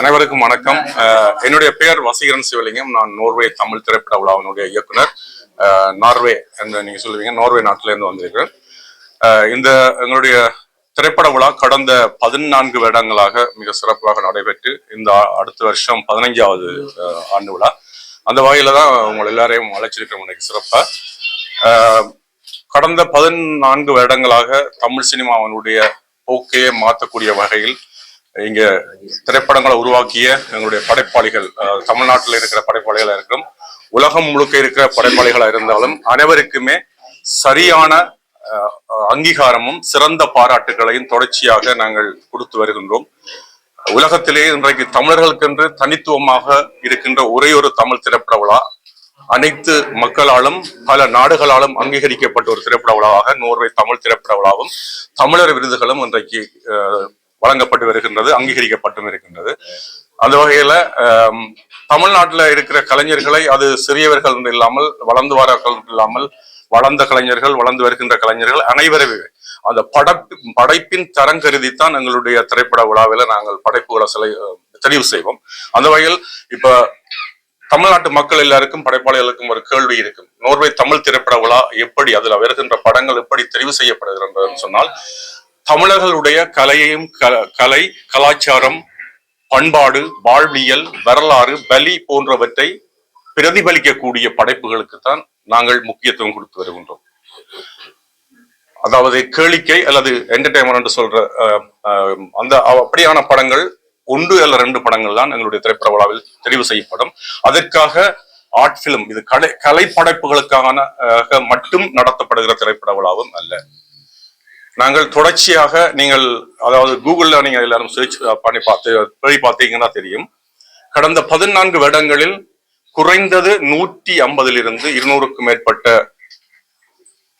அனைவருக்கும் வணக்கம். என்னுடைய பெயர் வசீகரன் சிவலிங்கம். நான் நோர்வே தமிழ் திரைப்பட விழாவினுடைய இயக்குனர். நார்வே என்று நீங்க சொல்லுவீங்க. நோர்வே நாட்டிலேருந்து வந்திருக்கிறேன். இந்த எங்களுடைய திரைப்பட விழா கடந்த பதினான்கு வருடங்களாக மிக சிறப்பாக நடைபெற்று இந்த அடுத்த வருஷம் பதினைஞ்சாவது ஆண்டு விழா அந்த வகையில தான் உங்களை எல்லாரையும் அழைச்சிருக்கிறோம். இன்னைக்கு சிறப்பாக கடந்த பதினான்கு வருடங்களாக தமிழ் சினிமாவினுடைய போக்கையே மாற்றக்கூடிய வகையில் இங்க திரைப்படங்களை உருவாக்கிய எங்களுடைய படைப்பாளிகள் தமிழ்நாட்டில் இருக்கிற படைப்பாளிகளா இருக்கும் உலகம் முழுக்க இருக்கிற படைப்பாளிகளா இருந்தாலும் அனைவருக்குமே சரியான அஹ், அங்கீகாரமும் சிறந்த பாராட்டுகளையும் தொடர்ச்சியாக நாங்கள் கொடுத்து வருகின்றோம். உலகத்திலே இன்றைக்கு தமிழர்களுக்கென்று தனித்துவமாக இருக்கின்ற ஒரே ஒரு தமிழ் திரைப்பட விழா அனைத்து மக்களாலும் பல நாடுகளாலும் அங்கீகரிக்கப்பட்ட ஒரு திரைப்பட விழாவாக நோர்வே தமிழ் திரைப்பட விழாவும் தமிழர் விருதுகளும் இன்றைக்கு வழங்கப்பட்டு வருகின்றது அங்கீகரிக்கப்பட்டும் இருக்கின்றது. அந்த வகையில தமிழ்நாட்டில் தமிழ்நாட்டுல இருக்கிற கலைஞர்களை அது சிறியவர்கள் என்று இல்லாமல் வளர்ந்து வரவர்கள் இல்லாமல் வளர்ந்த கலைஞர்கள் வளர்ந்து வருகின்ற கலைஞர்கள் அனைவருமே அந்த படப்பு படைப்பின் தரம் கருதித்தான் எங்களுடைய திரைப்பட விழாவில் நாங்கள் படைப்புகளை சிலை தெரிவு செய்வோம். அந்த வகையில் இப்ப தமிழ்நாட்டு மக்கள் எல்லாருக்கும் படைப்பாளிகளுக்கும் ஒரு கேள்வி இருக்கும். நோர்வே தமிழ் திரைப்பட விழா எப்படி அதுல வருகின்ற படங்கள் எப்படி தெரிவு செய்யப்படுகின்றதுன்னு சொன்னால் தமிழர்களுடைய கலையையும் க- கலை கலாச்சாரம் பண்பாடு வாழ்வியல் வரலாறு பலி போன்றவற்றை பிரதிபலிக்கக்கூடிய படைப்புகளுக்கு தான் நாங்கள் முக்கியத்துவம் கொடுத்து வருகின்றோம். அதாவது கேளிக்கை அல்லது என்டர்டைன்மெண்ட் என்று சொல்ற அஹ், அஹ், அந்த அப்படியான படங்கள் ஒன்று அல்ல ரெண்டு படங்கள் தான் எங்களுடைய திரைப்பட விழாவில் தெரிவு செய்யப்படும். அதற்காக ஆர்ட் பிலிம் இது கலை கலை படைப்புகளுக்கான மட்டும் நடத்தப்படுகிற திரைப்பட விழாவும் அல்ல. நாங்கள் தொடர்ச்சியாக நீங்கள் அதாவது கூகுள்ல நீங்கள் எல்லாரும் சர்ச் பண்ணி பார்த்து போய் பார்த்தீங்கன்னா தெரியும். கடந்த பதினான்கு வருடங்களில் குறைந்தது நூற்றி ஐம்பதிலிருந்து இருநூறுக்கும் மேற்பட்ட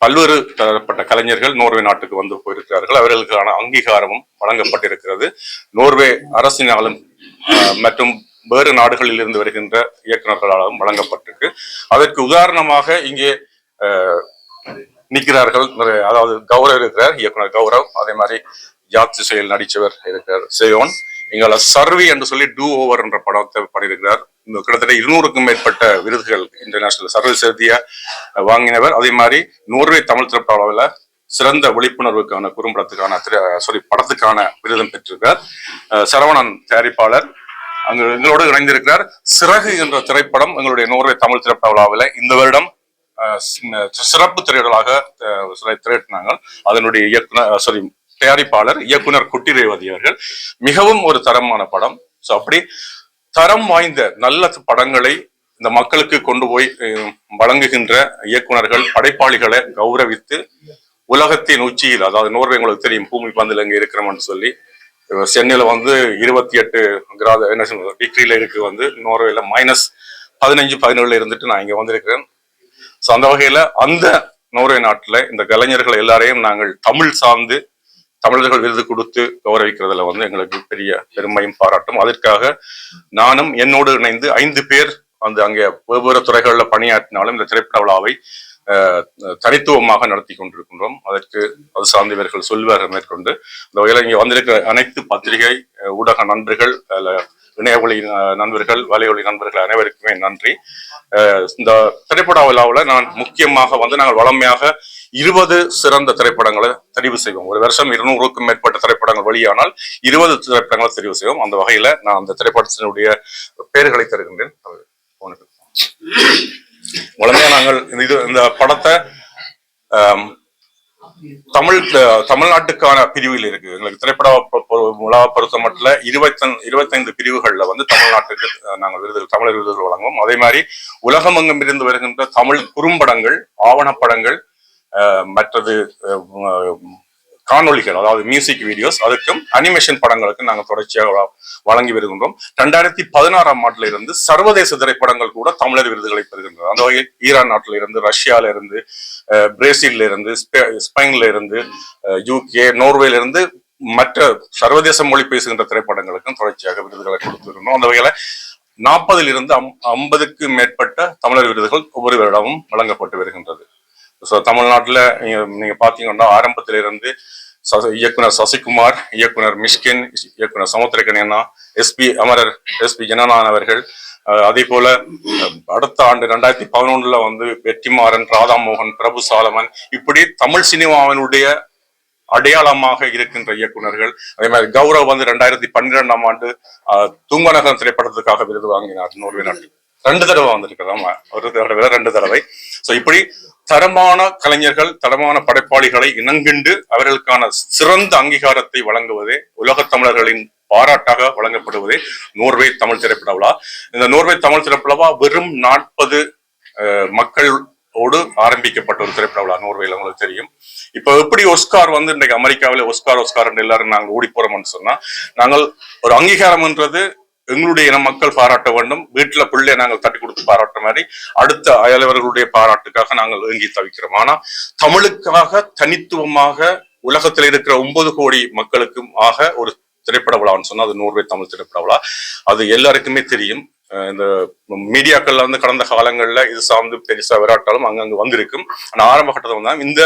பல்வேறு தரப்பட்ட கலைஞர்கள் நோர்வே நாட்டுக்கு வந்து போயிருக்கிறார்கள். அவர்களுக்கான அங்கீகாரமும் வழங்கப்பட்டிருக்கிறது. நோர்வே அரசினாலும் மற்றும் வேறு நாடுகளில் இருந்து வருகின்ற இயக்குநர்களாலும் வழங்கப்பட்டிருக்கு. அதற்கு உதாரணமாக இங்கே நிற்கிறார்கள். அதாவது கௌரவ் இருக்கிறார் இயக்குனர் கௌரவ். அதே மாதிரி ஜாத் செயல் நடித்தவர் இருக்கிறார் சேயோன். எங்களை சர்வி என்று சொல்லி டூ ஓவர் என்ற படத்தை பண்ணியிருக்கிறார் கிட்டத்தட்ட இருநூறுக்கும் மேற்பட்ட விருதுகள் இன்டர்நேஷனல் சர்வ செலுத்திய வாங்கினவர். அதே மாதிரி நோர்வே தமிழ் திரைப்பட சிறந்த விழிப்புணர்வுக்கான குறும்படத்துக்கான சாரி படத்துக்கான விருதும் பெற்றிருக்கிறார். சரவணன் தயாரிப்பாளர். அங்கு எங்களோடு இணைந்திருக்கிறார். சிறகு என்ற திரைப்படம் எங்களுடைய நோர்வே தமிழ் திரைப்பட விழாவில் இந்த வருடம் சிறப்பு திரையிடலாக சில திரையிட்டாங்க அதனுடைய இயக்குனர் சாரி தயாரிப்பாளர் இயக்குனர் குட்டி ரேவதி அவர்கள். மிகவும் ஒரு தரமான படம். ஸோ அப்படி தரம் வாய்ந்த நல்ல படங்களை இந்த மக்களுக்கு கொண்டு போய் வழங்குகின்ற இயக்குனர்கள் படைப்பாளிகளை கௌரவித்து உலகத்தின் உச்சியில் அதாவது நோர்வே உங்களுக்கு தெரியும் பூமி பந்தில் இங்கே இருக்கிறோம்னு சொல்லி சென்னையில் சென்னையில வந்து இருபத்தி எட்டு கிராத என்ன சொல்றது டிகிரியில இருக்கு வந்து நோர்வேல மைனஸ் பதினஞ்சு பதினேழுல இருந்துட்டு நான் இங்க வந்திருக்கிறேன். ஸோ அந்த வகையில அந்த நோர்வே நாட்டில் இந்த கலைஞர்கள் எல்லாரையும் நாங்கள் தமிழ் சார்ந்து தமிழர்கள் விருது கொடுத்து கௌரவிக்கிறதுல வந்து எங்களுக்கு பெரிய பெருமையும் பாராட்டும். அதற்காக நானும் என்னோடு இணைந்து ஐந்து பேர் வந்து அங்கே வெவ்வேறு துறைகளில் பணியாற்றினாலும் இந்த திரைப்பட விழாவை அஹ், தனித்துவமாக நடத்தி கொண்டிருக்கின்றோம். அதற்கு அது சார்ந்த இவர்கள் சொல்வார்கள் மேற்கொண்டு. இந்த வகையில் இங்கே வந்திருக்கிற அனைத்து பத்திரிகை ஊடக நண்பர்கள் அல்ல, இணையவழி நண்பர்கள் வலையொலி நண்பர்கள் அனைவருக்குமே நன்றி. இந்த திரைப்பட விழாவில் நான் முக்கியமாக வந்து நாங்கள் வளமையாக இருபது சிறந்த திரைப்படங்களை தெரிவு செய்வோம். ஒரு வருஷம் இருநூறுக்கும் மேற்பட்ட திரைப்படங்கள் வெளியானால் இருபது திரைப்படங்களை தெரிவு செய்வோம். அந்த வகையில் நான் அந்த திரைப்படத்தினுடைய பெயர்களை தருகின்றேன். வளமையாக நாங்கள் இது இந்த படத்தை தமிழ் அஹ், தமிழ்நாட்டுக்கான பிரிவில் இருக்கு. எங்களுக்கு திரைப்பட உலக விழா பொறுத்த மட்டும் இருபத்தன் இருபத்தைந்து பிரிவுகள்ல வந்து தமிழ்நாட்டுக்கு நாங்கள் விருதுகள் தமிழர் விருதுகள் வழங்குவோம். அதே மாதிரி உலகமெங்கும் இருந்து வருகின்ற தமிழ் குறும்படங்கள் ஆவணப்படங்கள் மற்றது காணொலிகள் காணொளிகள் அதாவது மியூசிக் வீடியோஸ் அதுக்கும் அனிமேஷன் படங்களுக்கும் நாங்கள் தொடர்ச்சியாக வழங்கி வருகின்றோம். ரெண்டாயிரத்தி பதினாறாம் ஆண்டுல இருந்து சர்வதேச திரைப்படங்கள் கூட தமிழர் விருதுகளை பெறுகின்றன. அந்த வகையில் ஈரான் நாட்டில இருந்து ரஷ்யால இருந்து அஹ், பிரேசில்ல இருந்து ஸ்பெயின்ல இருந்து யூகே நோர்வேல இருந்து மற்ற சர்வதேச மொழி பேசுகின்ற திரைப்படங்களுக்கும் தொடர்ச்சியாக விருதுகளை கொடுத்திருந்தோம் அந்த வகையில நாற்பதிலிருந்து அம் ஐம்பதுக்கு மேற்பட்ட தமிழர் விருதுகள் ஒவ்வொரு வருடமும் வழங்கப்பட்டு வருகின்றது. ஸோ தமிழ்நாட்டில் நீங்க பாத்தீங்கன்னா பார்த்தீங்கன்னா ஆரம்பத்தில இருந்து ச- இயக்குனர் சசிகுமார் இயக்குனர் மிஷ்கின் இயக்குனர் சமுத்திரகனியண்ணா எஸ்பி அமரர் எஸ்பி ஜனநாதன் அவர்கள் அதே போல அடுத்த ஆண்டு ரெண்டாயிரத்தி பதினொன்றுல வந்து வெற்றிமாறன் ராதாமோகன் பிரபு சாலமன் இப்படி தமிழ் சினிமாவினுடைய அடையாளமாக இருக்கின்ற இயக்குனர்கள் அதே மாதிரி கௌரவ் வந்து ரெண்டாயிரத்தி பன்னிரெண்டாம் ஆண்டு தூங்கநகரம் திரைப்படத்துக்காக விருது வாங்கினார் நோர்வே நாட்டில். ரெண்டு தடவை வந்திருக்கிறார் ஒரு தடவை ரெண்டு தடவை. சோ இப்படி தரமான கலைஞர்கள் தரமான படைப்பாளிகளை இணங்கிண்டு அவர்களுக்கான சிறந்த அங்கீகாரத்தை வழங்குவதே உலகத் தமிழர்களின் பாராட்டாக வழங்கப்படுவதே நோர்வே தமிழ் திரைப்பட விழா இந்த நோர்வே தமிழ் திரைப்பட விழா வெறும் நாற்பது மக்களோடு ஆரம்பிக்கப்பட்ட ஒரு திரைப்பட விழா நோர்வேல உங்களுக்கு தெரியும். இப்போ எப்படி ஒஸ்கார் வந்து இன்னைக்கு அமெரிக்காவில ஒஸ்கார் ஒஸ்கார் எல்லாரும் நாங்கள் ஓடி போறோம்னு சொன்னா நாங்கள் ஒரு அங்கீகாரம்ன்றது எங்களுடைய இன மக்கள் பாராட்ட வேண்டும். வீட்டுல பிள்ளை நாங்கள் தட்டி கொடுத்து பாராட்டுற மாதிரி அடுத்த அயலவர்களுடைய பாராட்டுக்காக நாங்கள் ஏங்கி தவிக்கிறோம். ஆனா தமிழுக்காக தனித்துவமாக உலகத்தில் இருக்கிற ஒன்பது கோடி மக்களுக்கும் ஆக ஒரு திரைப்பட விழான்னு சொன்னா அது நூறுவே தமிழ் திரைப்பட விழா. அது எல்லாருக்குமே தெரியும். இந்த மீடியாக்கள்ல வந்து கடந்த காலங்கள்ல இது சார்ந்து பெருசா விராட்டாலும் அங்கங்க வந்திருக்கும். ஆனா ஆரம்ப கட்டத்தில் வந்தா இந்த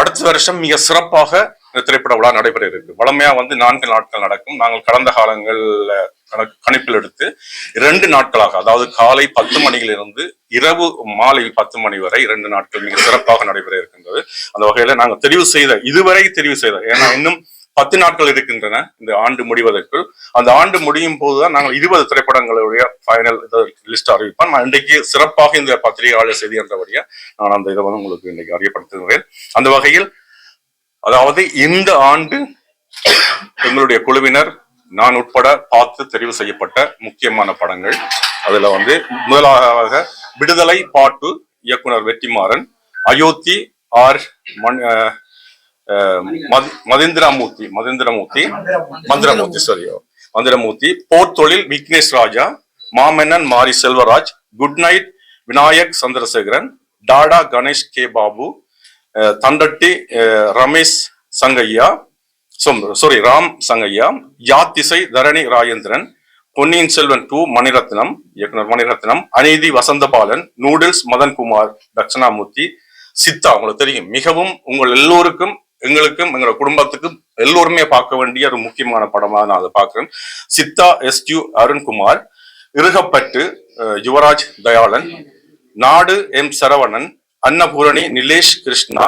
அடுத்த வருஷம் மிக சிறப்பாக இந்த திரைப்பட விழா நடைபெற இருக்கு. வளமையா வந்து நான்கு நாட்கள் நடக்கும். நாங்கள் கடந்த காலங்கள்ல கணக்கு- கணிப்பில் எடுத்து இரண்டு நாட்களாக அதாவது காலை பத்து மணியிலிருந்து இரவு மாலை பத்து மணி வரை இரண்டு நாட்கள் மிக சிறப்பாக நடைபெற இருக்கின்றது. அந்த வகையில நாங்கள் தெரிவு செய்த இதுவரை தெரிவு செய்த ஏன்னா இன்னும் பத்து நாட்கள் இருக்கின்றன இந்த ஆண்டு முடிவதற்குள். அந்த ஆண்டு முடியும் போதுதான் நாங்கள் இருபது திரைப்படங்களுடைய ஃபைனல் லிஸ்ட் அறிவிப்போம். நான் இன்றைக்கு சிறப்பாக இந்த பத்திரிகையாளர் செய்தி என்றபடியா நான் அந்த இதை வந்து உங்களுக்கு இன்றைக்கு அறியப்படுத்துகிறேன். அந்த வகையில் அதாவது இந்த ஆண்டு எங்களுடைய குழுவினர் நான் உட்பட பார்த்து தெரிவு செய்யப்பட்ட முக்கியமான படங்கள். அதுல வந்து முதலாக விடுதலை பாட்டு இயக்குனர் வெற்றிமாறன் அயோத்தி ஆர் மண் மதி- மதேந்திரமூர்த்தி மதேந்திரமூர்த்தி மந்திரமூர்த்தி சரியோ Manthiramoorthy போர்த்தொழில் Vignesh Raja Maamannan Mari Selvaraj good night Vinayak Chandrasekaran Dada Ganesh K. Babu Thandatti Ramesh Sangaiah sorry Ram Sangaiah Yaathisai Dharani Rajendran Ponniyin Selvan two Maniratnam இயக்குனர் மணிரத்னம் அநீதி வசந்தபாலன் நூடுல்ஸ் மதன்குமார் தட்சணாமூர்த்தி சித்தா உங்களுக்கு தெரியும். மிகவும் உங்கள் எல்லோருக்கும் எங்களுக்கும் எங்களோட குடும்பத்துக்கும் எல்லோருமே பார்க்க வேண்டிய ஒரு முக்கியமான படமாக நான் அதை பார்க்குறேன். Chithha S U Arunkumar Irugapatru Yuvaraj Dhayalan Naadu M. Saravanan Annapoorani Nilesh Krishnaa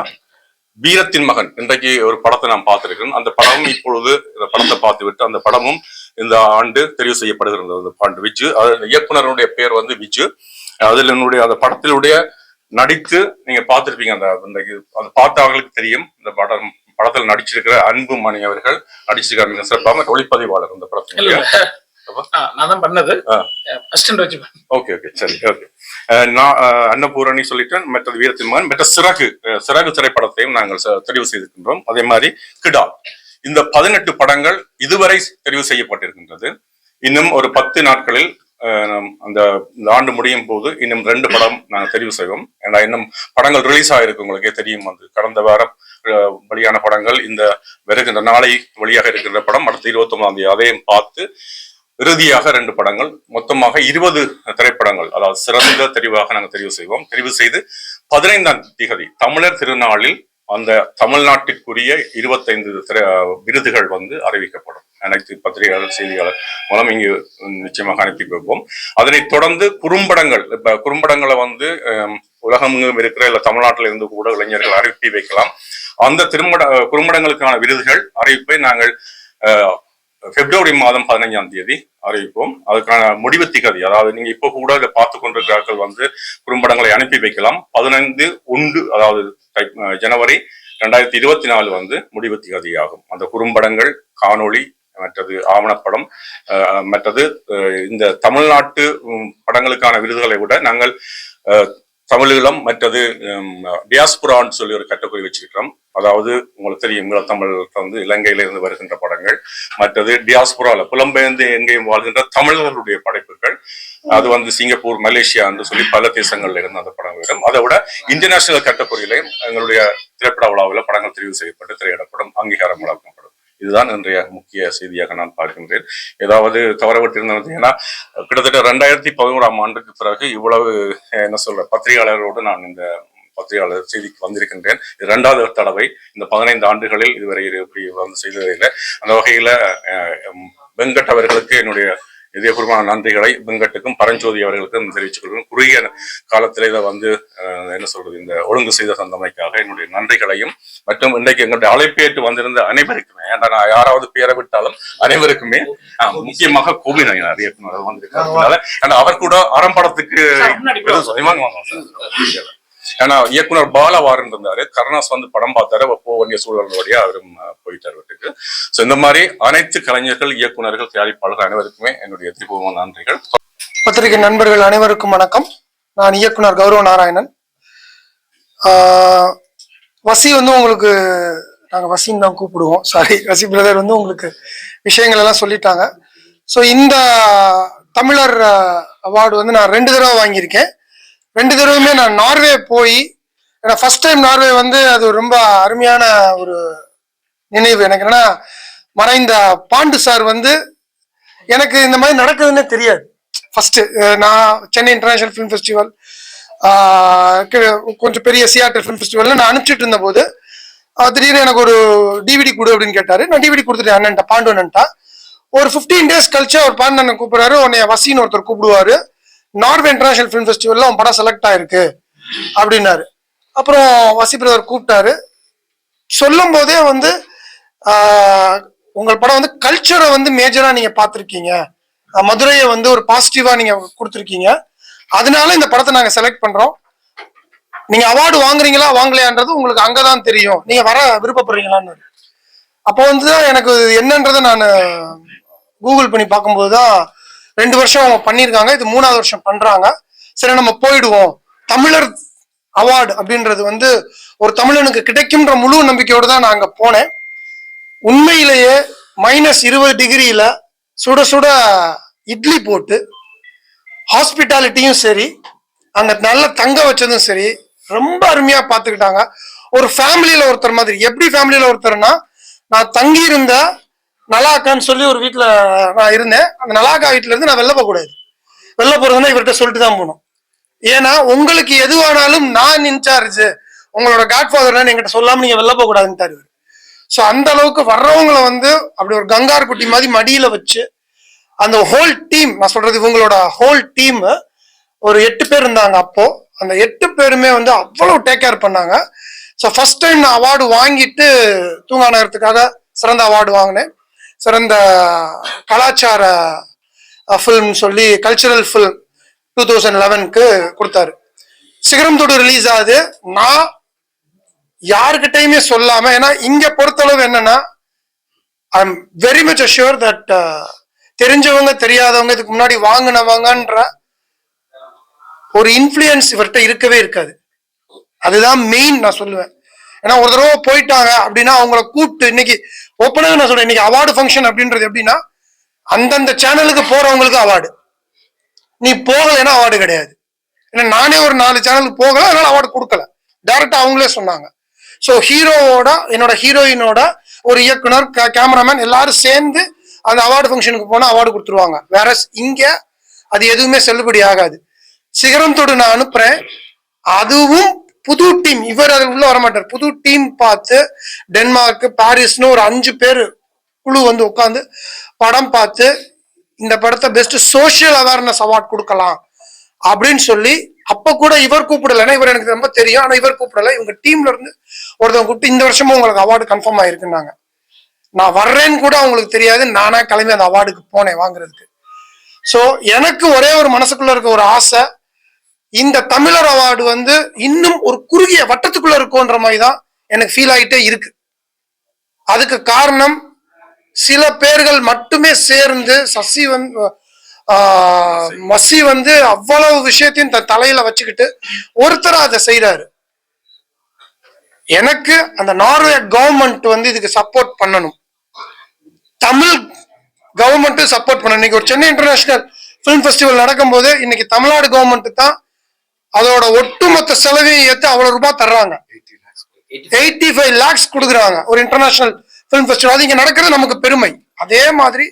வீரத்தின் மகன். இன்றைக்கு ஒரு படத்தை நான் பார்த்திருக்கேன் அந்த படமும் இப்பொழுது இந்த படத்தை பார்த்து விட்டு அந்த படமும் இந்த ஆண்டு தெரிவு செய்யப்படுகிறது. அந்த பாண்டு விஜு இயக்குனருடைய பேர் வந்து விஜு. அதில் என்னுடைய அந்த படத்தினுடைய நடித்து நீங்க பார்த்திருப்பீங்க. அந்த அந்த இது- அது பார்த்தவங்களுக்கு தெரியும். இந்த படம் படத்தில் நடிச்சிருக்கிற அன்பு மணி அவர்கள் நடிச்சிருக்காங்க. மிக சிறப்பாக ஒளிப்பதிவாளர் இல்ல. ஆ, நான் தான் பண்ணது. Okay okay. சரி ஓகே. நான் அன்னபூரணி சொல்லிட்டு மற்றது வீரத்தின் மகன் மற்ற சிறகு சிறகு திரைப்படத்தையும் நாங்கள் தெரிவு செய்திருக்கின்றோம். அதே மாதிரி கிடா. இந்த பதினெட்டு படங்கள் இதுவரை தெரிவு செய்யப்பட்டிருக்கின்றது. இன்னும் ஒரு பத்து நாட்களில் அஹ், அந்த இந்த ஆண்டு முடியும் போது இன்னும் ரெண்டு படம் நாங்கள் தெரிவு செய்வோம். ஏன்னா இன்னும் படங்கள் ரிலீஸ் ஆகிருக்கு உங்களுக்கே தெரியும். வந்து கடந்த வாரம் வெளியான படங்கள் இந்த வருகின்ற நாளை வெளியாக இருக்கின்ற படம் அடுத்த இருபத்தி ஒன்பதாம் தேதி அதையும் பார்த்து இறுதியாக ரெண்டு படங்கள் மொத்தமாக இருபது திரைப்படங்கள் அதாவது சிறந்த தெரிவாக நாங்கள் தெரிவு செய்வோம். தெரிவு செய்து பதினைந்தாம் திகதி தமிழர் திருநாளில் அந்த தமிழ்நாட்டிற்குரிய இருபத்தைந்து விருதுகள் வந்து அறிவிக்கப்படும். அனைத்து பத்திரிகையாளர் செய்தியாளர் மூலம் இங்கு நிச்சயமாக அனுப்பி வைப்போம். அதனைத் தொடர்ந்து குறும்படங்கள் இப்ப குறும்படங்களை வந்து அஹ், உலகமெங்கும் இருக்கிற இல்ல தமிழ்நாட்டில் இருந்து கூட இளைஞர்கள் அறிவிப்பி வைக்கலாம். அந்த திருமட குறும்படங்களுக்கான விருதுகள் அறிவிப்பை நாங்கள் அஹ், பிப்ரவரி மாதம் பதினைஞ்சாம் தேதி அறிவிப்போம். அதுக்கான முடிவு திகதி. அதாவது நீங்க இப்போ கூட இதை பார்த்து கொண்டிருக்கிறார்கள் வந்து குறும்படங்களை அனுப்பி வைக்கலாம். பதினைந்து உண்டு அதாவது ஜனவரி ரெண்டாயிரத்தி இருபத்தி நாலு வந்து முடிவு திகதி ஆகும் அந்த குறும்படங்கள் காணொளி மற்றது ஆவணப்படம் மற்றது இந்த தமிழ்நாட்டு படங்களுக்கான விருதுகளை விட நாங்கள் தமிழீழம் மற்றது டியாஸ்புரான்னு சொல்லி ஒரு கேட்டகரி வச்சுக்கிட்டோம் அதாவது உங்களுக்கு தெரியும் தமிழ் வந்து இலங்கையில இருந்து வருகின்ற படங்கள். மற்றது டியாஸ்புரால புலம்பெயர்ந்து எங்கேயும் வாழ்கின்ற தமிழர்களுடைய படைப்புகள். அது வந்து சிங்கப்பூர் மலேசியா என்று சொல்லி பல தேசங்கள்ல இருந்து அந்த படம் வரும். அதை விட இன்டர்நேஷனல் கேட்டகரியிலையும் எங்களுடைய திரைப்பட விழாவில் படங்கள் தெரிவு செய்யப்பட்டு திரையிடப்படும் அங்கீகாரம் வழங்கப்படும். இதுதான் இன்றைய முக்கிய செய்தியாக நான் பார்க்கின்றேன். ஏதாவது தவறவிட்டிருந்தது ஏன்னா கிட்டத்தட்ட ரெண்டாயிரத்தி பதினோராம் ஆண்டுக்கு பிறகு இவ்வளவு என்ன சொல்ற பத்திரிகையாளர்களோடு நான் இந்த பத்திரிகையாளர் செய்திக்கு வந்திருக்கின்றேன். இது ரெண்டாவது தடவை இந்த பதினைந்து ஆண்டுகளில் இதுவரை இப்படி வந்து செய்ததில்லை அந்த வகையில வெங்கட் அவர்களுக்கு என்னுடைய இதயபூர்வமான நன்றிகளை வெங்கட்டுக்கும் பரஞ்சோதி அவர்களுக்கும் தெரிவித்துக் கொள்கிறேன் குறுகிய காலத்தில் இதை வந்து என்ன சொல்றது இந்த ஒழுங்கு செய்த தந்தமைக்காக என்னுடைய நன்றிகளையும் மற்றும் இன்றைக்கு எங்களுடைய அழைப்பேற்று வந்திருந்த அனைவருக்குமே நான் யாராவது பேரை விட்டாலும் அனைவருக்குமே முக்கியமாக கோபி நயினார் இயக்குனர் வந்திருக்காரு அவர் கூட போ. வாங்க வாங்க சார். ஏன்னா இயக்குனர் பாலவாரன் இருந்தாரு. கருணாஸ் வந்து படம் பார்த்தாரு. அப்ப போக வேண்டிய சூழல் வழியா அவரும் போயிட்டார் வீட்டுக்கு. ஸோ இந்த மாதிரி அனைத்து கலைஞர்கள் இயக்குனர்கள் தயாரிப்பாளர்கள் அனைவருக்குமே என்னுடைய திருப்பூர்வமான நன்றிகள். பத்திரிகை நண்பர்கள் அனைவருக்கும் வணக்கம். நான் இயக்குனர் கௌரவ நாராயணன். வசி வந்து உங்களுக்கு நாங்கள் வசின்னு தான் கூப்பிடுவோம். சாரி வசி பிரதர் வந்து உங்களுக்கு விஷயங்கள் எல்லாம் சொல்லிட்டாங்க. ஸோ இந்த தமிழர் அவார்டு வந்து நான் ரெண்டு தடவை வாங்கியிருக்கேன். ரெண்டு தடவையுமே நான் நார்வே போய் ஏன்னா ஃபர்ஸ்ட் டைம் நார்வே வந்து அது ரொம்ப அருமையான ஒரு நினைவு. எனக்கு என்னன்னா மறைந்த பாண்டு சார் வந்து எனக்கு இந்த மாதிரி நடக்குதுன்னே தெரியாது. ஃபர்ஸ்ட் நான் சென்னை இன்டர்நேஷனல் ஃபிலிம் ஃபெஸ்டிவல் கொஞ்சம் பெரிய சியாட்டர் ஃபிலிம் ஃபெஸ்டிவலில் நான் அனுப்பிச்சிட்டு இருந்த போது திடீர்னு எனக்கு ஒரு டிவிடி கொடு அப்படின்னு கேட்டாரு. நான் டிவிடி கொடுத்துட்டேன் அண்ணன்ட்ட பாண்டு அண்ணன்ட்டா. ஒரு ஃபிஃப்டீன் டேஸ் கழிச்சு அவர் பாண்டு அண்ணன் கூப்பிடுறாரு. உன்னை வசின்னு ஒருத்தர் கூப்பிடுவாரு. நார்வே இன்டர்நேஷனல் ஃபிலிம் ஃபெஸ்டிவலில் அவன் படம் செலக்ட் ஆயிருக்கு அப்படின்னாரு. அப்புறம் வசி பிரதர் கூப்பிட்டாரு. சொல்லும் போதே வந்து உங்கள் படம் வந்து கல்ச்சரை வந்து மேஜராக நீங்கள் பார்த்துருக்கீங்க. மதுரையை வந்து ஒரு பாசிட்டிவாக நீங்கள் கொடுத்துருக்கீங்க. அதனால இந்த படத்தை நாங்கள் செலக்ட் பண்ணுறோம் நீங்கள் அவார்டு வாங்குறீங்களா வாங்கலையான்றது உங்களுக்கு அங்கே தான் தெரியும். நீங்கள் வர விருப்பப்படுறீங்களான்னு. அப்போ வந்து தான் எனக்கு என்னன்றதை நான் கூகுள் பண்ணி பார்க்கும்போது தான் ரெண்டு வருஷம் அவங்க பண்ணியிருக்காங்க இது மூணாவது வருஷம் பண்றாங்க. சரி நம்ம போயிடுவோம். தமிழர் அவார்டு அப்படின்றது வந்து ஒரு தமிழனுக்கு கிடைக்கும்ன்ற முழு நம்பிக்கையோடு தான் நான் அங்கே போனேன். உண்மையிலேயே மைனஸ் இருபது டிகிரியில சுட சுட இட்லி போட்டு ஹாஸ்பிட்டாலிட்டியும் சரி அங்கே நல்ல தங்க வச்சதும் சரி ரொம்ப அருமையாக பார்த்துக்கிட்டாங்க. ஒரு ஃபேமிலியில் ஒருத்தர் மாதிரி. எப்படி ஃபேமிலியில் ஒருத்தர்னா நான் தங்கியிருந்த நலாக்கான்னு சொல்லி ஒரு வீட்டில் நான் இருந்தேன். அந்த நலாக்கா வீட்டிலேருந்து நான் வெளில போகக்கூடாது. வெளில போகிறதுனா இவர்கிட்ட சொல்லிட்டு தான் போகணும். ஏன்னா உங்களுக்கு எதுவானாலும் நான் இன்சார்ஜ் உங்களோட காட்ஃபாதர் என்கிட்ட சொல்லாம நீங்க வெளில போகக்கூடாதுன்னு தருவார் ஸோ அந்த அளவுக்கு வர்றவங்கள வந்து அப்படி ஒரு கங்கார் குட்டி மாதிரி மடியில வச்சு அந்த ஹோல் டீம் நான் சொல்றது இவங்களோட ஹோல் டீம் ஒரு எட்டு பேர் இருந்தாங்க அப்போ. அந்த எட்டு பேருமே வந்து அவ்வளவு டேக் கேர் பண்ணாங்க. ஸோ ஃபர்ஸ்ட் டைம் நான் அவார்டு வாங்கிட்டு தூங்கா நகரத்துக்காக சிறந்த அவார்டு வாங்கினேன். சிறந்த கலாச்சார ஃபில்ம் சொல்லி கல்ச்சுரல் ஃபில்ம் டூ தௌசண்ட் லெவனுக்கு கொடுத்தாரு. சிகரம் தொடு ரிலீஸ் ஆகுது. நான் யாருக்கிட்டையுமே சொல்லாம ஏன்னா இங்க பொறுத்தளவு என்னன்னா I am very much assure that தெரிஞ்சவங்க தெரியாதவங்க இதுக்கு முன்னாடி வாங்கினவங்கன்ற ஒரு இன்ஃப்ளூயன்ஸ் இவர்கிட்ட இருக்கவே இருக்காது. அதுதான் மெயின் நான் சொல்லுவேன். ஏன்னா ஒரு தடவை போயிட்டாங்க அப்படின்னா அவங்கள கூப்பிட்டு இன்னைக்கு ஓப்பனாக நான் சொல்றேன் இன்னைக்கு அவார்டு ஃபங்க்ஷன் அப்படின்றது எப்படின்னா அந்தந்த சேனலுக்கு போறவங்களுக்கு அவார்டு நீ போகலைன்னா அவார்டு கிடையாது. ஏன்னா நானே ஒரு நாலு சேனலுக்கு போகல அதனால அவார்டு கொடுக்கல. டேரக்டா அவங்களே சொன்னாங்க. ஸோ ஹீரோவோட என்னோட ஹீரோயினோட ஒரு இயக்குனர் கேமராமேன் எல்லாரும் சேர்ந்து அந்த அவார்டு ஃபங்க்ஷனுக்கு போனால் அவார்டு கொடுத்துருவாங்க. வேற இங்கே அது எதுவுமே செல்லுபடி ஆகாது. சிகரம் தொடு நான் அனுப்புறேன். அதுவும் புது டீம் இவர் அதில் உள்ள வர மாட்டார் புது டீம் பார்த்து டென்மார்க் பாரிஸ்னு ஒரு அஞ்சு பேர் குழு வந்து உட்காந்து படம் பார்த்து இந்த படத்தை பெஸ்ட் சோஷியல் அவேர்னஸ் அவார்ட் கொடுக்கலாம் அப்படின்னு சொல்லி அப்ப கூட இவர் கூப்பிடலைன்னா இவர் எனக்கு ரொம்ப தெரியும். ஆனா இவர் கூப்பிடல. இவங்க டீம்ல இருந்து ஒருத்தவங்க கூப்பிட்டு இந்த வருஷமும் உங்களுக்கு அவார்டு கன்ஃபார்ம் ஆயிருக்குன்னாங்க. நான் வர்றேன்னு கூட அவங்களுக்கு தெரியாது. நானா கிளம்பி அந்த அவார்டுக்கு போனேன் வாங்குறதுக்கு. ஸோ எனக்கு ஒரே ஒரு மனசுக்குள்ள இருக்க ஒரு ஆசை இந்த தமிழர் அவார்டு வந்து இன்னும் ஒரு குறுகிய வட்டத்துக்குள்ள இருக்கும்ன்ற மாதிரி தான் எனக்கு ஃபீல் ஆகிட்டே இருக்கு. அதுக்கு காரணம் சில பேர்கள் மட்டுமே சேர்ந்து சசி வந்து மசி வந்து அவ்வளவு விஷயத்தையும் தன் தலையில வச்சுக்கிட்டு ஒருத்தர் அதை செய்யறாரு எனக்கு அந்த நார்வே கவர்மெண்ட் வந்து இதுக்கு சப்போர்ட் பண்ணணும். தமிழ் கவர்மெண்ட்டும் சப்போர்ட் பண்ணணும். இன்னைக்கு ஒரு சென்னை இன்டர்நேஷனல் ஃபிலிம் ஃபெஸ்டிவல் நடக்கும்போது இன்னைக்கு தமிழ்நாடு கவர்மெண்ட் தான் அதோட ஒட்டுமொத்த செலவையும் ஏற்று அவ்வளவு ரூபாய் தர்றாங்க. எயிட்டி ஃபைவ் லேக்ஸ் கொடுக்குறாங்க ஒரு இன்டர்நேஷனல் ஃபிலிம் ஃபெஸ்டிவல் அது இங்கே நடக்கிறது நமக்கு பெருமை. அதே மாதிரி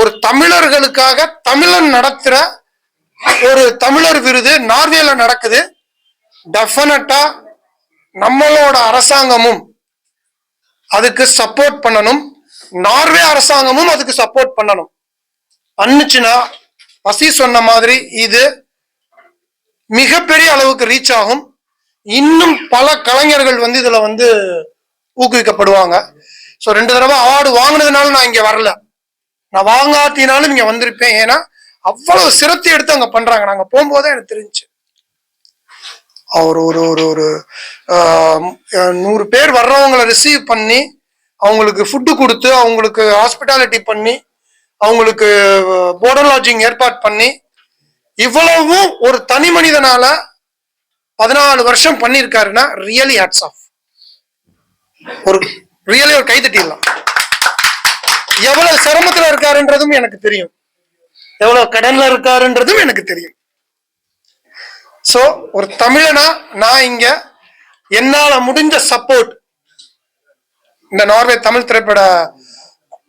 ஒரு தமிழர்களுக்காக தமிழன் நடத்துகிற ஒரு தமிழர் விருது நார்வேல நடக்குது. டெஃபினட்டா நம்மளோட அரசாங்கமும் அதுக்கு சப்போர்ட் பண்ணணும். நார்வே அரசாங்கமும் அதுக்கு சப்போர்ட் பண்ணணும். பண்ணுச்சுன்னா வசி சொன்ன மாதிரி இது மிகப்பெரிய அளவுக்கு ரீச் ஆகும். இன்னும் பல கலைஞர்கள் வந்து இதுல வந்து ஊக்குவிக்கப்படுவாங்க. ஸோ ரெண்டு தடவை அவார்டு வாங்கினதுனால நான் இங்க வரல. நான் வாங்காத்தினாலும் இங்க வந்திருப்பேன். ஏன்னா அவ்வளவு சிரத்தை எடுத்து அங்க பண்றாங்க. நாங்க போகும்போது எனக்கு தெரிஞ்சுச்சு அவர் ஒரு ஒரு ஒரு நூறு பேர் வர்றவங்களை ரிசீவ் பண்ணி அவங்களுக்கு ஃபுட்டு கொடுத்து அவங்களுக்கு ஹாஸ்பிட்டாலிட்டி பண்ணி அவங்களுக்கு போர்டர் லாட்ஜிங் ஏற்பாடு பண்ணி இவ்வளவும் ஒரு தனி மனிதனால பதினாலு வருஷம் பண்ணியிருக்காருன்னா ரியலி ஹேட்ஸ் ஆஃப் ஒரு ரியலி ஒரு கைதட்டிடலாம். எவ்வளவு சிரமத்துல இருக்காருன்றதும் எனக்கு தெரியும். எவ்வளவு கடன்ல இருக்காருன்றதும் எனக்கு தெரியும். சோ ஒரு தமிழனா நான் இங்க என்னால முடிஞ்ச சப்போர்ட் இந்த நார்வே தமிழ் திரைப்பட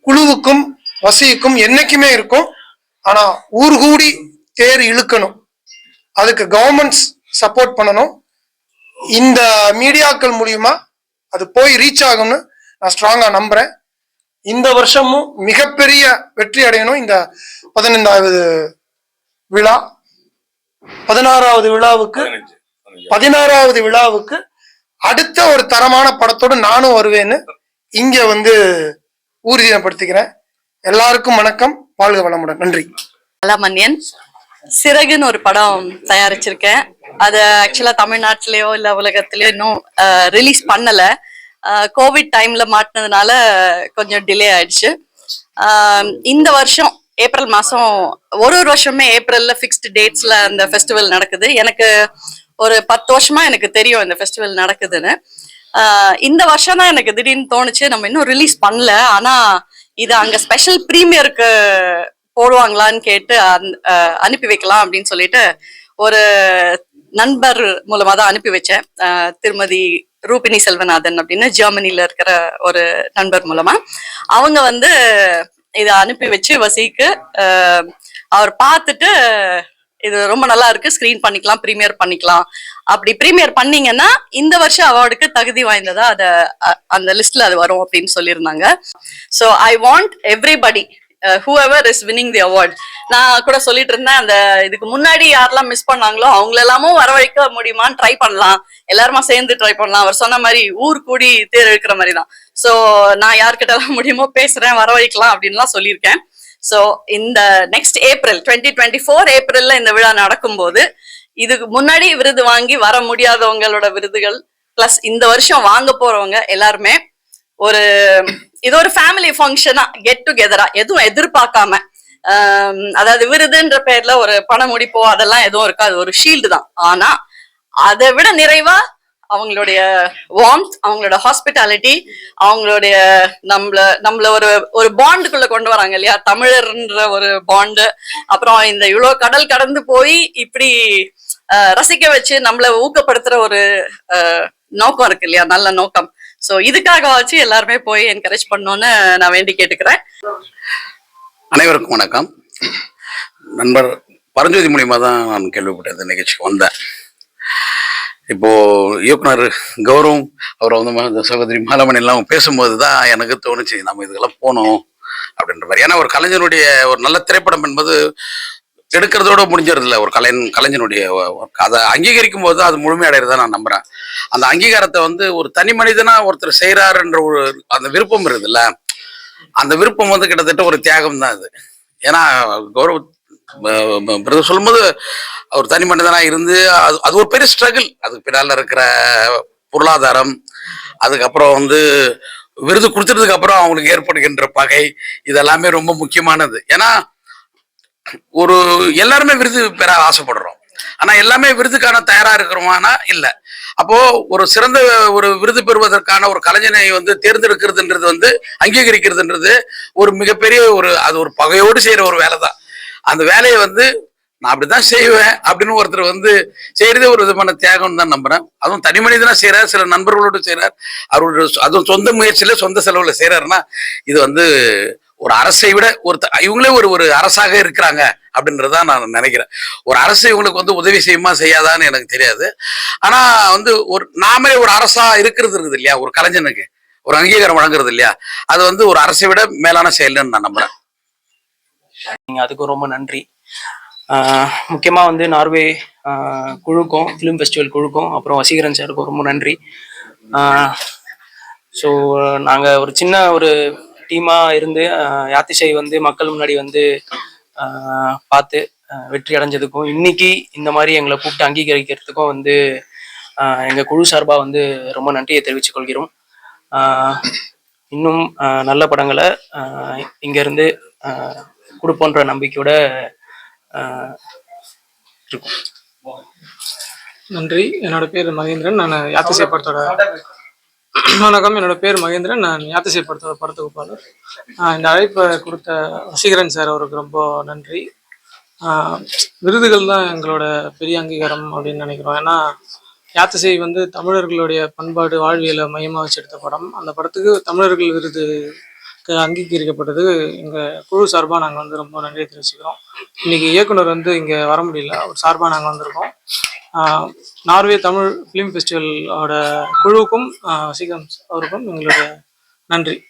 குழுவுக்கும் வசிக்கும் என்னைக்குமே இருக்கும். ஆனா ஊர் கூடி தேர் இழுக்கணும். அதுக்கு கவர்மெண்ட்ஸ் சப்போர்ட் பண்ணணும். இந்த மீடியாக்கள் மூலியமா அது போய் ரீச் ஆகும்னு நான் ஸ்ட்ராங்கா நம்புறேன். இந்த வருஷமும் மிகப்பெரிய வெற்றி அடையணும் இந்த பதினைந்தாவது விழா. பதினாறாவது விழாவுக்கு. பதினாறாவது விழாவுக்கு அடுத்த ஒரு தரமான படத்தோடு நானும் வருவேன்னு இங்க வந்து ஊர்ஜிதப்படுத்திக்கிறேன் எல்லாருக்கும் வணக்கம். வாழ்க வளமுடன். நன்றி. கலாமன்யன். சிறகுன்னு ஒரு படம் தயாரிச்சிருக்கேன். அது ஆக்சுவலா தமிழ்நாட்டிலயோ இல்ல உலகத்திலயோ இன்னும் ரிலீஸ் பண்ணல. கோவிட் டைம்ல மாட்டினதுனால கொஞ்சம் டிலே ஆயிடுச்சு. இந்த வருஷம் ஏப்ரல் மாசம் ஒரு ஒரு வருஷமே ஏப்ரல்ல ஃபிக்ஸ்டு டேட்ஸ்ல அந்த ஃபெஸ்டிவல் நடக்குது. எனக்கு ஒரு பத்து வருஷமா எனக்கு தெரியும் இந்த ஃபெஸ்டிவல் நடக்குதுன்னு. இந்த வருஷம் தான் எனக்கு திடீர்னு தோணுச்சு. நம்ம இன்னும் ரிலீஸ் பண்ணல. ஆனா இது அங்க ஸ்பெஷல் ப்ரீமியருக்கு போடுவாங்களான்னு கேட்டு அஹ் அனுப்பி வைக்கலாம் அப்படின்னு சொல்லிட்டு ஒரு நண்பர் மூலமா தான் அனுப்பி வச்சேன். திருமதி ரூபினி செல்வநாதன் அப்படின்னு ஜெர்மனில இருக்கிற ஒரு நண்பர் மூலமா. அவங்க வந்து இதை அனுப்பி வச்சு வசிக்கு அவர் பார்த்துட்டு இது ரொம்ப நல்லா இருக்கு ஸ்கிரீன் பண்ணிக்கலாம் ப்ரீமியர் பண்ணிக்கலாம். அப்படி ப்ரீமியர் பண்ணீங்கன்னா இந்த வருஷம் அவார்டுக்கு தகுதி வாய்ந்ததா அத அ- அந்த லிஸ்ட்ல அது வரும் அப்படின்னு சொல்லியிருந்தாங்க. So I want everybody whoever is winning the award நான் கூட சொல்லிட்டு இருந்தேன் அந்த இதுக்கு முன்னாடி யாரெல்லாம் மிஸ் பண்ணாங்களோ அவங்கள எல்லாமும் வரவழைக்க முடியுமான்னு ட்ரை பண்ணலாம். எல்லாருமா சேர்ந்து ட்ரை பண்ணலாம். அவர் சொன்ன மாதிரி ஊர் கூடி தேர் இழுக்கிற மாதிரி தான் ஸோ நான் யார்கிட்ட எல்லாம் முடியுமோ பேசுறேன் வரவழைக்கலாம் அப்படின்லாம் சொல்லியிருக்கேன். ஸோ இந்த next April twenty twenty four ஏப்ரல்ல இந்த விழா நடக்கும்போது இதுக்கு முன்னாடி விருது வாங்கி வர முடியாதவங்களோட விருதுகள் பிளஸ் இந்த வருஷம் வாங்க போறவங்க எல்லாருமே ஒரு இது ஒரு ஃபேமிலி ஃபங்க்ஷனா கெட் டுகெதரா எதுவும் எதிர்பார்க்காம அதாவது விருதுன்ற பேர்ல ஒரு பண முடிப்போ அதெல்லாம் எதுவும் இருக்காது ஒரு ஷீல்டு தான். ஆனா அதை விட நிறைவா அவங்களுடைய வார்ம்த் அவங்களோட ஹாஸ்பிட்டாலிட்டி அவங்களுடைய நம்மள நம்மள ஒரு ஒரு பாண்டுக்குள்ள கொண்டு வராங்க இல்லையா? தமிழர்ன்ற ஒரு பாண்டு அப்புறம் இந்த இவ்வளவு கடல் கடந்து போய் இப்படி அஹ், ரசிக்க வச்சு நம்மள ஊக்கப்படுத்துற ஒரு அஹ், நோக்கம் இருக்கு இல்லையா? நல்ல நோக்கம். சோ இதுக்காக வச்சு எல்லாருமே போய் என்கரேஜ் பண்ணணும்னு நான் வேண்டி கேட்டுக்கிறேன். அனைவருக்கும் வணக்கம். நண்பர் பரஞ்சோதி மூலியமா தான் நான் கேள்விப்பட்டேன் இந்த நிகழ்ச்சிக்கு வந்தேன். இப்போ இயக்குனர் கௌரவம் அவர் வந்து சகோதரி மாலமணி எல்லாம் பேசும்போது தான் எனக்கு தோணுச்சு நம்ம இதுக்கெல்லாம் போகணும் அப்படின்ற மாதிரி. ஏன்னா ஒரு கலைஞனுடைய ஒரு நல்ல திரைப்படம் என்பது எடுக்கிறதோட முடிஞ்சிருது ஒரு கலை கலைஞனுடைய ஒர்க் அதை அங்கீகரிக்கும் போது தான் அது முழுமையடைறதா நான் நம்புறேன். அந்த அங்கீகாரத்தை வந்து ஒரு தனி மனிதனா ஒருத்தர் செய்யறாருன்ற ஒரு அந்த விருப்பம் இருக்குதுல்ல? அந்த விருப்பம் வந்து கிட்டத்தட்ட ஒரு தியாகம் தான் அது. ஏன்னா கௌரவ பிரதர் சொல்லும்போது அவர் தனி மனிதனா இருந்து அது அது ஒரு பெரிய ஸ்ட்ரகிள். அதுக்கு பின்னால் இருக்கிற பொருளாதாரம் அதுக்கப்புறம் வந்து விருது கொடுத்ததுக்கு அப்புறம் அவங்களுக்கு ஏற்படுகின்ற பகை இதெல்லாமே ரொம்ப முக்கியமானது. ஏன்னா ஒரு எல்லாருமே விருது பெற ஆசைப்படுறோம். ஆனா எல்லாமே விருதுக்கான தயாரா இருக்கிறோமானா இல்ல. அப்போ ஒரு சிறந்த ஒரு விருது பெறுவதற்கான ஒரு கலைஞனை வந்து தேர்ந்தெடுக்கிறதுன்றது வந்து அங்கீகரிக்கிறதுன்றது ஒரு மிகப்பெரிய ஒரு அது ஒரு பகையோடு செய்யற ஒரு வேலை தான் அந்த வேலையை வந்து நான் அப்படிதான் செய்வேன் அப்படின்னு ஒருத்தர் வந்து செய்யறதே ஒரு விதமான தியாகம் தான் நம்புறேன். அதுவும் தனி மனிதனா செய்யறாரு சில நண்பர்களோடு செய்யறார் அவருடைய அதுவும் சொந்த முயற்சியில சொந்த செலவுல செய்யறாருன்னா இது வந்து ஒரு அரசை விட ஒரு இவங்களே ஒரு ஒரு அரசாக இருக்கிறாங்க அப்படின்றத நான் நினைக்கிறேன். ஒரு அரசு இவங்களுக்கு வந்து உதவி செய்யுமா செய்யாதான்னு எனக்கு தெரியாது. ஆனா வந்து ஒரு நாமளே ஒரு அரசா இருக்கிறது இருக்குது இல்லையா? ஒரு கலைஞனுக்கு. ஒரு அங்கீகாரம் வழங்குறது இல்லையா? அது வந்து ஒரு அரசை விட மேலான செயல்னு நான் நம்புறேன். நீங்க அதுக்கும் ரொம்ப நன்றி. முக்கியமா வந்து நார்வே குழுக்கும் ஃபிலிம் ஃபெஸ்டிவல் குழுக்கும் அப்புறம் வசீகரன் சாருக்கும் ரொம்ப நன்றி. ஸோ நாங்கள் ஒரு சின்ன ஒரு டீமாக இருந்து யாத்திசை வந்து மக்கள் முன்னாடி வந்து பார்த்து வெற்றி அடைஞ்சதுக்கும் இன்னைக்கு இந்த மாதிரி எங்களை கூப்பிட்டு அங்கீகரிக்கிறதுக்கும் வந்து எங்கள் குழு சார்பாக வந்து ரொம்ப நன்றியை தெரிவித்துக் கொள்கிறோம். இன்னும் நல்ல படங்களை இங்கேருந்து கொடுப்போன்ற நம்பிக்கையோட இருக்கும். நன்றி. என்னோட பேர் மகேந்திரன். நான் யாத்திரை படத்தோட வணக்கம். என்னோட பேர் மகேந்திரன். நான் யாத்திசை படத்தோட படத்தொகுப்பாளர் இந்த அழைப்பை கொடுத்த வசீகரன் சார் அவருக்கு ரொம்ப நன்றி. விருதுகள் தான் எங்களோட பெரிய அங்கீகாரம் அப்படின்னு நினைக்கிறோம். ஏன்னா யாத்திசை வந்து தமிழர்களுடைய பண்பாடு வாழ்வியலை மையமாக வச்சு எடுத்த படம். அந்த படத்துக்கு தமிழர்கள் விருது அங்கீகரிக்கப்பட்டது எங்கள் குழு சார்பாக நாங்கள் வந்து ரொம்ப நன்றி தெரிவிச்சுக்கிறோம். இன்னைக்கு இயக்குனர் வந்து இங்கே வர முடியல. அவர் சார்பாக நாங்கள் வந்திருக்கோம். நார்வே தமிழ் ஃபிலிம் ஃபெஸ்டிவலோட குழுவுக்கும் ஆஹ் அவருக்கும் எங்களுடைய நன்றி.